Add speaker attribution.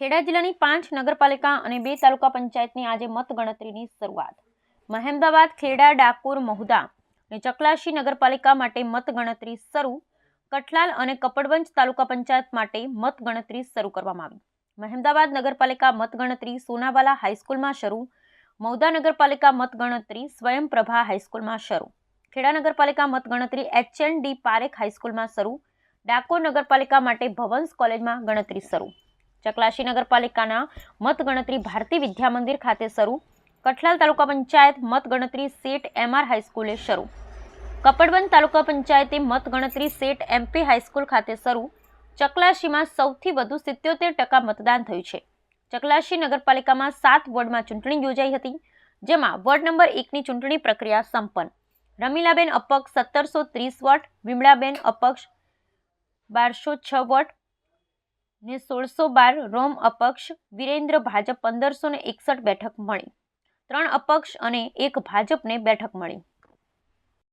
Speaker 1: ખેડા જિલ્લાની પાંચ નગરપાલિકા અને બે તાલુકા પંચાયતની આજે મતગણતરીની શરૂઆત. મહેમદાવાદ, ખેડા, ડાકોર, મહુદા અને ચકલાશી નગરપાલિકા માટે મતગણતરી શરૂ. કઠલાલ અને કપડવંજ તાલુકા પંચાયત માટે મતગણતરી શરૂ કરવામાં આવી. મહેમદાવાદ નગરપાલિકા મતગણતરી સોનાવાલા હાઈસ્કૂલમાં શરૂ. મૌદા નગરપાલિકા મતગણતરી સ્વયંપ્રભા હાઈસ્કૂલમાં શરૂ. ખેડા નગરપાલિકા મતગણતરી એચએન ડી પારેખ હાઈસ્કૂલમાં શરૂ. ડાકોર નગરપાલિકા માટે ભવન્સ કોલેજમાં ગણતરી શરૂ. ચકલાશી નગરપાલિકાના મતગણતરી ભારતી વિદ્યા મંદિર ખાતે શરૂ. કઠલાલ તાલુકા પંચાયત મતગણતરી સેટ એમઆર હાઈસ્કૂલે શરૂ. કપડવંત તાલુકા પંચાયતે મતગણતરી સેટ એમપી હાઈસ્કૂલ ખાતે શરૂ. ચકલાશીમાં સૌથી વધુ સિત્યોતેર ટકા મતદાન થયું છે. ચકલાશી નગરપાલિકામાં સાત વોર્ડમાં ચૂંટણી યોજાઈ હતી, જેમાં વોર્ડ નંબર એકની ચૂંટણી પ્રક્રિયા સંપન્ન. રમીલાબેન અપક્ષ સત્તરસો ત્રીસ વોટ, વિમળાબેન અપક્ષ બારસો છ વોટ ને સોળસો બાર રોમ અપક્ષ વિરેન્દ્ર ભાજપ પંદરસો એકસઠ બેઠક મળી. ત્રણ અપક્ષ અને એક ભાજપને બેઠક મળી.